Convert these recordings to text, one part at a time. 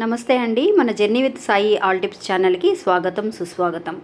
నమస్తే అండి. మన journey with Sai all tips ఛానల్కి స్వాగతం సుస్వాగతం.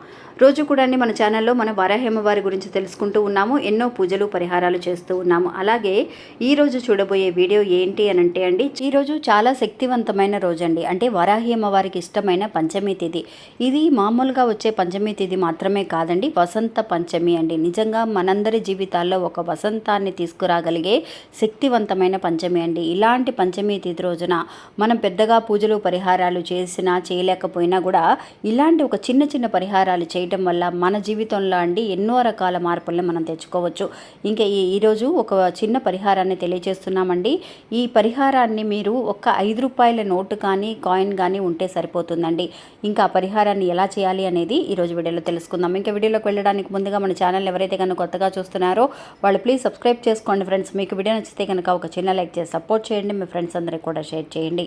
రోజు కూడా అండి మన ఛానల్లో మన వారాహేమవారి గురించి తెలుసుకుంటూ ఉన్నాము ఎన్నో పూజలు పరిహారాలు చేస్తూ ఉన్నాము. అలాగే ఈ రోజు చూడబోయే వీడియో ఏంటి అని అంటే అండి ఈ రోజు చాలా శక్తివంతమైన రోజు అండి. అంటే వారాహేమవారికి ఇష్టమైన పంచమి తిథి. ఇది మామూలుగా వచ్చే పంచమి తిథి మాత్రమే కాదండి వసంత పంచమి అండి. నిజంగా మనందరి జీవితాల్లో ఒక వసంతాన్ని తీసుకురాగలిగే శక్తివంతమైన పంచమి అండి. ఇలాంటి పంచమి తిథి రోజున మనం పెద్దగా పూజలు పరిహారాలు చేసినా చేయలేకపోయినా కూడా ఇలాంటి ఒక చిన్న చిన్న పరిహారాలు చేయటం వల్ల మన జీవితంలో అండి ఎన్నో రకాల మార్పులను మనం తెచ్చుకోవచ్చు. ఇంకా ఈ ఈరోజు ఒక చిన్న పరిహారాన్ని తెలియజేస్తున్నామండి. ఈ పరిహారాన్ని మీరు ఒక ఐదు రూపాయల నోటు కానీ కాయిన్ కానీ ఉంటే సరిపోతుందండి. ఇంకా ఆ పరిహారాన్ని ఎలా చేయాలి అనేది ఈరోజు వీడియోలో తెలుసుకుందాం. ఇంకా వీడియోలోకి వెళ్ళడానికి ముందుగా మన ఛానల్ ఎవరైతే కనుక కొత్తగా చూస్తున్నారో వాళ్ళు ప్లీజ్ సబ్స్క్రైబ్ చేసుకోండి ఫ్రెండ్స్. మీకు వీడియో నచ్చితే కనుక ఒక చిన్న లైక్ చేసి సపోర్ట్ చేయండి. మీ ఫ్రెండ్స్ అందరికీ కూడా షేర్ చేయండి.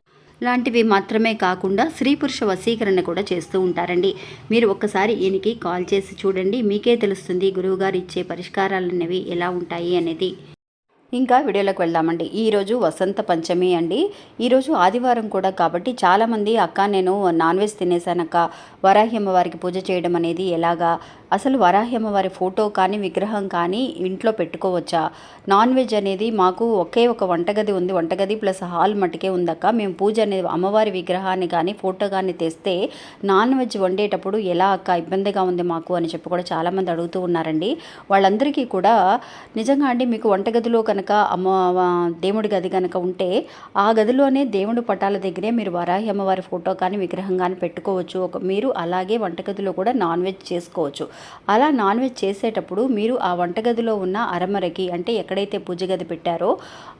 లాంటివి మాత్రమే కాకుండా స్త్రీ పురుష వశీకరణ కూడా చేస్తూ ఉంటారండి. మీరు ఒక్కసారి ఈయనకి కాల్ చేసి చూడండి. మీకే తెలుస్తుంది గురువుగారు ఇచ్చే పరిష్కారాలు అనేవి ఎలా ఉంటాయి అనేది. ఇంకా వీడియోలోకి వెళ్దామండి. ఈరోజు వసంత పంచమి అండి. ఈరోజు ఆదివారం కూడా కాబట్టి చాలామంది అక్క నేను నాన్ వెజ్ తినేసానక్క. వరాహ్యమ్మ వారికి పూజ చేయడం అనేది ఎలాగా? అసలు వరాహ్యమ్మవారి ఫోటో కానీ విగ్రహం కానీ ఇంట్లో పెట్టుకోవచ్చా? నాన్ వెజ్ అనేది మాకు ఒకే ఒక వంటగది ఉంది. వంటగది ప్లస్ హాల్ మటుకే ఉందక్క. మేము పూజ అనేది అమ్మవారి విగ్రహాన్ని కానీ ఫోటో కానీ తెస్తే నాన్ వెజ్ వండేటప్పుడు ఎలా అక్క ఇబ్బందిగా ఉంది మాకు అని చెప్పి కూడా చాలామంది అడుగుతూ ఉన్నారండి. వాళ్ళందరికీ కూడా నిజంగా అండి మీకు వంటగదిలో కనుక అమ్మ దేవుడి గది కనుక ఉంటే ఆ గదిలోనే దేవుడి పటాల దగ్గరే మీరు వరాహి అమ్మవారి ఫోటో కానీ విగ్రహం కానీ పెట్టుకోవచ్చు. ఒక మీరు అలాగే వంటగదిలో కూడా నాన్ వెజ్ చేసుకోవచ్చు. అలా నాన్ వెజ్ చేసేటప్పుడు మీరు ఆ వంటగదిలో ఉన్న అరమరకి అంటే ఎక్కడైతే పూజ గది పెట్టారో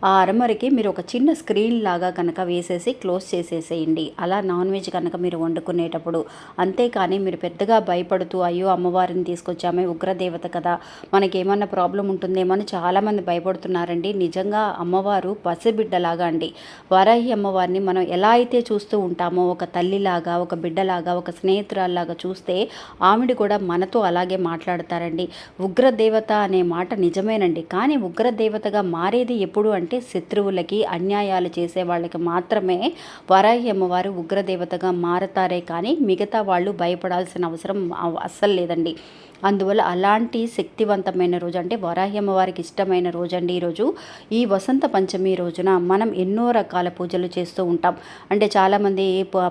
ఆ అరమరకి మీరు ఒక చిన్న స్క్రీన్ లాగా కనుక వేసేసి క్లోజ్ చేసేసేయండి. అలా నాన్ వెజ్ కనుక మీరు వండుకునేటప్పుడు అంతేకాని మీరు పెద్దగా భయపడుతూ అయ్యో అమ్మవారిని తీసుకొచ్చామే ఉగ్రదేవత కదా మనకేమన్నా ప్రాబ్లం ఉంటుందేమో అని చాలామంది భయపడుతున్నారండి. నిజంగా అమ్మవారు పసిబిడ్డలాగా అండి. వారాహి అమ్మవారిని మనం ఎలా అయితే చూస్తూ ఉంటామో ఒక తల్లిలాగా ఒక బిడ్డలాగా ఒక స్నేహితురాల్లాగా చూస్తే ఆవిడ కూడా మనతో అలాగే మాట్లాడతారండి. ఉగ్రదేవత అనే మాట నిజమేనండి. కానీ ఉగ్రదేవతగా మారేది ఎప్పుడు అంటే శత్రువులకి అన్యాయాలు చేసే వాళ్ళకి మాత్రమే వరాహి అమ్మవారు ఉగ్రదేవతగా మారతారే కానీ మిగతా వాళ్ళు భయపడాల్సిన అవసరం అస్సలు లేదండి. అందువల్ల అలాంటి శక్తివంతమైన రోజు అంటే వరాహి అమ్మవారికి ఇష్టమైన రోజు అండి ఈరోజు. ఈ వసంత పంచమి రోజున మనం ఎన్నో రకాల పూజలు చేస్తూ ఉంటాం. అంటే చాలామంది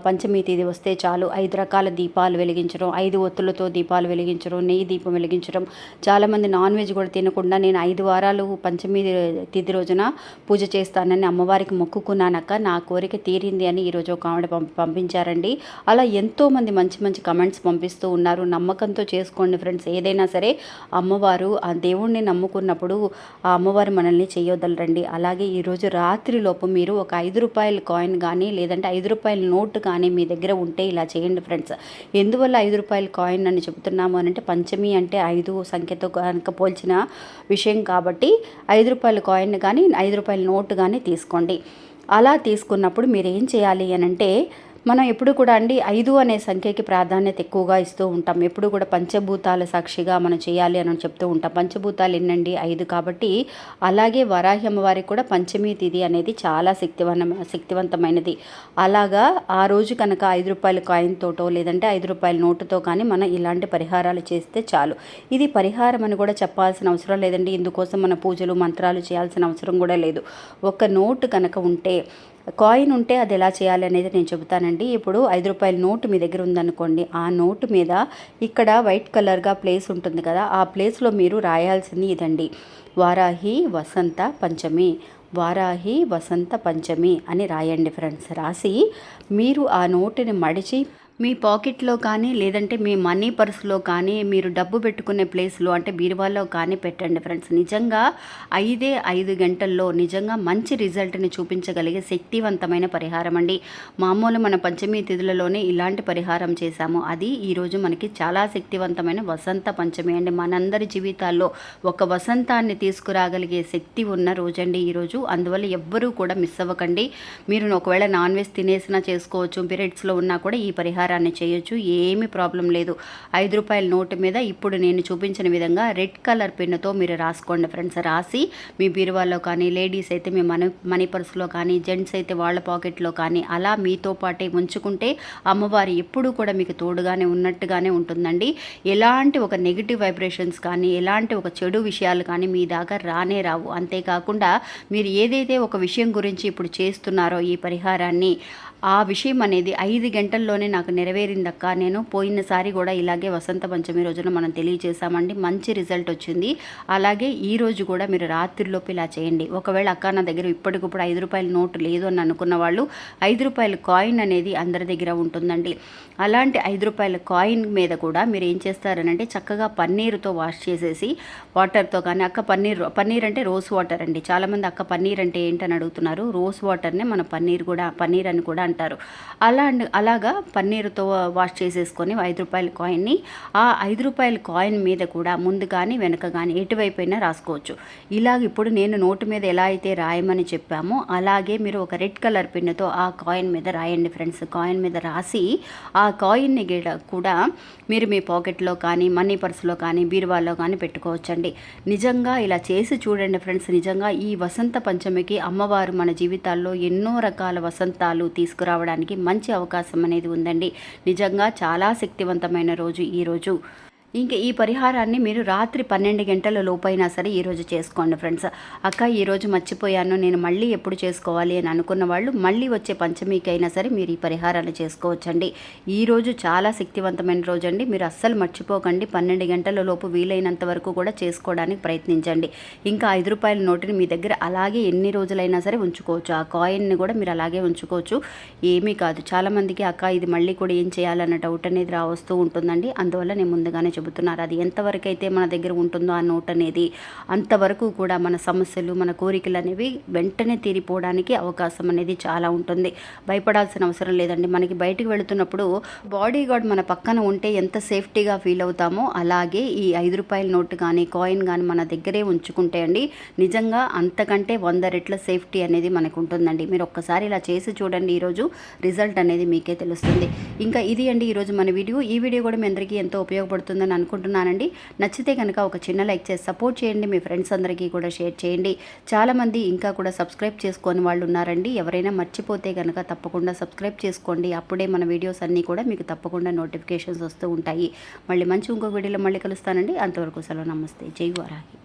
పంచమి తేదీ వస్తే చాలు ఐదు రకాల దీపాలు వెలిగించడం ఐదు ఒత్తులతో దీపాలు వెలిగించడం నెయ్యి దీపం వెలిగించడం చాలామంది నాన్ వెజ్ కూడా తినకుండా నేను ఐదు వారాలు పంచమి తిథి రోజున పూజ చేస్తానని అమ్మవారికి మొక్కుకున్నానక్క. నా కోరిక తీరింది అని ఈరోజు ఒక ఆవిడ పంపించారండి. అలా ఎంతోమంది మంచి మంచి కమెంట్స్ పంపిస్తూ ఉన్నారు. నమ్మకంతో చేసుకోండి ఫ్రెండ్స్. ఏదైనా సరే అమ్మవారు ఆ దేవుణ్ణి నమ్ముకున్నప్పుడు ఆ అమ్మవారు మనల్ని చేయొద్దలరండి. అలాగే ఈరోజు రాత్రి లోపు మీరు ఒక ఐదు రూపాయల కాయిన్ కానీ లేదంటే ఐదు రూపాయల నోట్ కానీ మీ దగ్గర ఉంటే ఇలా చేయండి ఫ్రెండ్స్. ఎందువల్ల ఐదు రూపాయల కాయిన్ అని చెబుతున్నాము అని అంటే పంచమి అంటే ఐదు సంఖ్యతో కనుక పోల్చిన విషయం కాబట్టి ఐదు రూపాయల కాయిన్ కానీ ఐదు రూపాయల నోటు కానీ తీసుకోండి. అలా తీసుకున్నప్పుడు మీరు ఏం చేయాలి అని అంటే మనం ఎప్పుడు కూడా అండి ఐదు అనే సంఖ్యకి ప్రాధాన్యత ఎక్కువగా ఇస్తూ ఉంటాం. ఎప్పుడు కూడా పంచభూతాల సాక్షిగా మనం చేయాలి అని చెప్తూ ఉంటాం. పంచభూతాలు ఎన్నండి? ఐదు కాబట్టి అలాగే వరాహి అమ్మవారికి కూడా పంచమి తిథి అనేది చాలా శక్తివన శక్తివంతమైనది. అలాగా ఆ రోజు కనుక ఐదు రూపాయల కాయిన్ తోటో లేదంటే ఐదు రూపాయల నోటుతో కానీ మనం ఇలాంటి పరిహారాలు చేస్తే చాలు. ఇది పరిహారం అని కూడా చెప్పాల్సిన అవసరం లేదండి. ఇందుకోసం మన పూజలు మంత్రాలు చేయాల్సిన అవసరం కూడా లేదు. ఒక నోటు కనుక ఉంటే కాయిన్ ఉంటే అది ఎలా చేయాలి అనేది నేను చెబుతానండి. ఇప్పుడు ఐదు రూపాయల నోటు మీ దగ్గర ఉందనుకోండి. ఆ నోటు మీద ఇక్కడ వైట్ కలర్గా ప్లేస్ ఉంటుంది కదా ఆ ప్లేస్లో మీరు రాయాల్సింది ఇదండి. వారాహి వసంత పంచమి వారాహి వసంత పంచమి అని రాయండి ఫ్రెండ్స్. రాసి మీరు ఆ నోటుని మడిచి మీ పాకెట్లో కానీ లేదంటే మీ మనీ పర్సులో కానీ మీరు డబ్బు పెట్టుకునే ప్లేస్లో అంటే బీరువాలో కానీ పెట్టండి ఫ్రెండ్స్. నిజంగా ఐదే ఐదు గంటల్లో నిజంగా మంచి రిజల్ట్ని చూపించగలిగే శక్తివంతమైన పరిహారం అండి. మామూలు మన పంచమి తిథులలోనే ఇలాంటి పరిహారం చేశాము. అది ఈరోజు మనకి చాలా శక్తివంతమైన వసంత పంచమి అండి. మనందరి జీవితాల్లో ఒక వసంతాన్ని తీసుకురాగలిగే శక్తి ఉన్న రోజండి ఈరోజు. అందువల్ల ఎవ్వరూ కూడా మిస్ అవ్వకండి. మీరు ఒకవేళ నాన్ వెజ్ తినేసినా చేసుకోవచ్చు పీరియడ్స్లో ఉన్నా కూడా ఈ పరిహారం వ్యాపారాన్ని చేయొచ్చు ఏమీ ప్రాబ్లం లేదు. ఐదు రూపాయల నోటు మీద ఇప్పుడు నేను చూపించిన విధంగా రెడ్ కలర్ పెన్నుతో మీరు రాసుకోండి ఫ్రెండ్స్. రాసి మీ బీరువాలో కానీ లేడీస్ అయితే మీ మనీ మనీ పర్సులో కానీ జెంట్స్ అయితే వాళ్ళ పాకెట్లో కానీ అలా మీతో పాటే ఉంచుకుంటే అమ్మవారు ఎప్పుడూ కూడా మీకు తోడుగానే ఉన్నట్టుగానే ఉంటుందండి. ఎలాంటి ఒక నెగిటివ్ వైబ్రేషన్స్ కానీ ఎలాంటి ఒక చెడు విషయాలు కానీ మీ దాకా రానే రావు. అంతేకాకుండా మీరు ఏదైతే ఒక విషయం గురించి ఇప్పుడు చేస్తున్నారో ఈ పరిహారాన్ని ఆ విషయం అనేది ఐదు గంటల్లోనే నాకు నెరవేరిందక్క. నేను పోయినసారి కూడా ఇలాగే వసంత పంచమి రోజున మనం తెలియజేశామండి మంచి రిజల్ట్ వచ్చింది. అలాగే ఈ రోజు కూడా మీరు రాత్రిలోపు ఇలా చేయండి. ఒకవేళ అక్క నా దగ్గర ఇప్పటికప్పుడు ఐదు రూపాయల నోటు లేదు అని అనుకున్న వాళ్ళు ఐదు రూపాయల కాయిన్ అనేది అందరి దగ్గర ఉంటుందండి. అలాంటి ఐదు రూపాయల కాయిన్ మీద కూడా మీరు ఏం చేస్తారనంటే చక్కగా పన్నీరుతో వాష్ చేసేసి వాటర్తో కానీ అక్క పన్నీర్ పన్నీర్ అంటే రోస్ వాటర్ అండి. చాలామంది అక్క పన్నీర్ అంటే ఏంటని అడుగుతున్నారు. రోస్ వాటర్నే మన పన్నీర్ కూడా పన్నీర్ అని కూడా అంటారు. అలా అలాగా పన్నీరుతో వాష్ చేసేసుకొని ఐదు రూపాయల కాయిన్ని ఆ ఐదు రూపాయల కాయిన్ మీద కూడా ముందు కానీ వెనక కానీ ఎటువైపు అయినా రాసుకోవచ్చు. ఇలాగ ఇప్పుడు నేను నోటు మీద ఎలా అయితే రాయమని చెప్పామో అలాగే మీరు ఒక రెడ్ కలర్ పెన్నుతో ఆ కాయిన్ మీద రాయండి ఫ్రెండ్స్. కాయిన్ మీద రాసి ఆ కాయిన్ని కూడా మీరు మీ పాకెట్లో కానీ మనీ పర్సులో కానీ బీరువాలో కానీ పెట్టుకోవచ్చండి. నిజంగా ఇలా చేసి చూడండి ఫ్రెండ్స్. నిజంగా ఈ వసంత పంచమికి అమ్మవారు మన జీవితాల్లో ఎన్నో రకాల వసంతాలు తీసుకురావడానికి మంచి అవకాశం అనేది ఉందండి. నిజంగా చాలా శక్తివంతమైన రోజు ఈ రోజు. ఇంకా ఈ పరిహారాన్ని మీరు రాత్రి పన్నెండు గంటల లోపైనా సరే ఈరోజు చేసుకోండి ఫ్రెండ్స్. అక్క ఈరోజు మర్చిపోయాను నేను మళ్ళీ ఎప్పుడు చేసుకోవాలి అని అనుకున్న వాళ్ళు మళ్ళీ వచ్చే పంచమికైనా సరే మీరు ఈ పరిహారాన్ని చేసుకోవచ్చండి. ఈ రోజు చాలా శక్తివంతమైన రోజు అండి మీరు అస్సలు మర్చిపోకండి. పన్నెండు గంటల లోపు వీలైనంత వరకు కూడా చేసుకోవడానికి ప్రయత్నించండి. ఇంకా ఐదు రూపాయల నోటుని మీ దగ్గర అలాగే ఎన్ని రోజులైనా సరే ఉంచుకోవచ్చు. ఆ కాయిన్ని కూడా మీరు అలాగే ఉంచుకోవచ్చు. ఏమీ కాదు. చాలామందికి అక్క ఇది మళ్ళీ కూడా ఏం చేయాలన్న డౌట్ అనేది రావస్తూ ఉంటుందండి. అందువల్ల నేను ముందుగానే చెబుతున్నారు. అది ఎంతవరకు అయితే మన దగ్గర ఉంటుందో ఆ నోట్ అనేది అంతవరకు కూడా మన సమస్యలు మన కోరికలు అనేవి వెంటనే తీరిపోవడానికి అవకాశం అనేది చాలా ఉంటుంది. భయపడాల్సిన అవసరం లేదండి. మనకి బయటికి వెళుతున్నప్పుడు బాడీ గార్డ్ మన పక్కన ఉంటే ఎంత సేఫ్టీగా ఫీల్ అవుతామో అలాగే ఈ ఐదు రూపాయల నోట్ కానీ కాయిన్ కానీ మన దగ్గరే ఉంచుకుంటే అండి నిజంగా అంతకంటే వంద రెట్ల సేఫ్టీ అనేది మనకు ఉంటుందండి మీరు ఒక్కసారి ఇలా చేసి చూడండి ఈరోజు రిజల్ట్ అనేది మీకే తెలుస్తుంది. ఇంకా ఇది అండి ఈరోజు మన వీడియో. ఈ వీడియో కూడా మీ అందరికీ ఎంతో ఉపయోగపడుతుందని అనుకుంటున్నానండి. నచ్చితే కనుక ఒక చిన్న లైక్ చేసి సపోర్ట్ చేయండి. మీ ఫ్రెండ్స్ అందరికీ కూడా షేర్ చేయండి. చాలామంది ఇంకా కూడా సబ్స్క్రైబ్ చేసుకొని వాళ్ళు ఉన్నారండి. ఎవరైనా మర్చిపోతే కనుక తప్పకుండా సబ్స్క్రైబ్ చేసుకోండి. అప్పుడే మన వీడియోస్ అన్నీ కూడా మీకు తప్పకుండా నోటిఫికేషన్స్ వస్తూ ఉంటాయి. మళ్ళీ మంచి ఇంకో వీడియోలో మళ్ళీ కలుస్తానండి. అంతవరకు సెలవు. నమస్తే. జై వారాహి